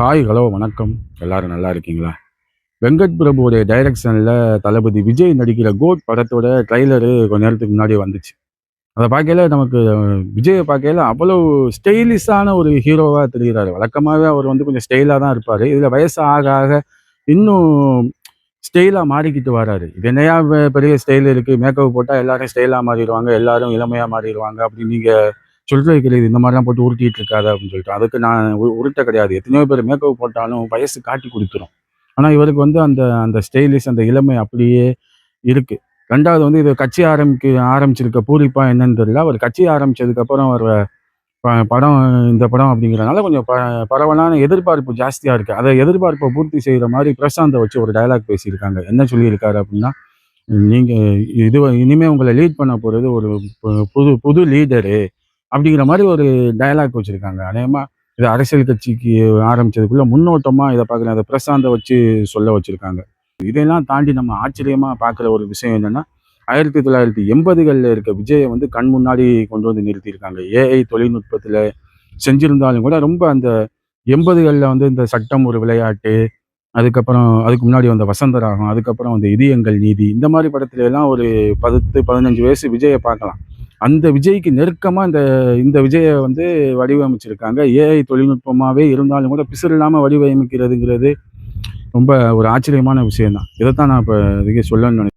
Hi hello வணக்கம். எல்லாரும் நல்லா இருக்கீங்களா? வெங்கட் பிரபுடைய டைரக்ஷனில் தளபதி விஜய் நடிக்கிற கோட் படத்தோட ட்ரைலரு கொஞ்ச நேரத்துக்கு முன்னாடி வந்துச்சு. அதை பார்க்கையில நமக்கு விஜயை பார்க்கையில அவ்வளோ ஸ்டைலிஷான ஒரு ஹீரோவாக தெரிகிறாரு. வழக்கமாகவே அவர் வந்து கொஞ்சம் ஸ்டைலாக தான் இருப்பார். இதில் வயசு ஆக ஆக இன்னும் ஸ்டைலாக மாறிக்கிட்டு வராரு. இது என்னையா பெரிய ஸ்டைல் இருக்குது மேக்கப் போட்டால் எல்லாரும் ஸ்டைலாக மாறிடுவாங்க எல்லாரும் இளமையாக மாறிடுவாங்க அப்படின்னு நீங்கள் சொல்கிற கிடையாது. இந்த மாதிரிலாம் போட்டு உருட்டிட்டு இருக்காத அப்படின்னு சொல்லிட்டு. அதுக்கு நான் உருட்ட கிடையாது. எத்தனையோ பேர் மேக்கப் போட்டாலும் வயசு காட்டி கொடுத்துரும். ஆனால் இவருக்கு வந்து அந்த அந்த ஸ்டைலிஷ் அந்த இளமை அப்படியே இருக்குது ரெண்டாவது வந்து இது கட்சி ஆரம்பிக்க ஆரம்பிச்சிருக்க பூரிப்பா என்னன்னு தெரியல. அவர் கட்சி ஆரம்பித்ததுக்கப்புறம் அவர் ப- படம் இந்த படம் அப்படிங்கிறனால கொஞ்சம் ப பரவலான எதிர்பார்ப்பு ஜாஸ்தியாக இருக்குது அதை எதிர்பார்ப்பை பூர்த்தி செய்கிற மாதிரி பிரசாந்தை வச்சு ஒரு டயலாக் பேசியிருக்காங்க. என்ன சொல்லியிருக்காரு அப்படின்னா நீங்கள் இது இனிமேல் உங்களை லீட் பண்ண போகிறது ஒரு புது புது லீடரு அப்படிங்கிற மாதிரி ஒரு டயலாக் வச்சுருக்காங்க. அநேகமாக இது அரசியல் கட்சிக்கு ஆரம்பித்ததுக்குள்ளே முன்னோட்டமாக இதை பார்க்குற அதை பிரசாந்தை வச்சு சொல்ல வச்சுருக்காங்க. இதையெல்லாம் தாண்டி நம்ம ஆச்சரியமாக பார்க்குற ஒரு விஷயம் என்னென்னா ஆயிரத்தி தொள்ளாயிரத்தி எண்பதுகளில் இருக்க விஜயை வந்து கண் முன்னாடி கொண்டு வந்து நிறுத்தியிருக்காங்க. ஏஐ தொழில்நுட்பத்தில் செஞ்சிருந்தாலும் கூட ரொம்ப அந்த எண்பதுகளில் வந்து இந்த சட்டம் ஒரு விளையாட்டு அதுக்கப்புறம் அதுக்கு முன்னாடி வந்த வசந்தராகம் அதுக்கப்புறம் வந்து இதயங்கள் நீதி இந்த மாதிரி படத்துல எல்லாம் ஒரு பத்து பதினஞ்சு வயசு விஜயை பார்க்கலாம். அந்த விஜய்க்கு நெருக்கமாக இந்த இந்த விஜயை வந்து வடிவமைச்சிருக்காங்க. ஏஐ தொழில்நுட்பமாகவே இருந்தாலும் கூட பிசுறு இல்லாமல் வடிவமைக்கிறதுங்கிறது ரொம்ப ஒரு ஆச்சரியமான விஷயம் தான் இதைத்தான் நான் இப்போ இதுக்கு சொல்லணும்னு நினைக்கிறேன்.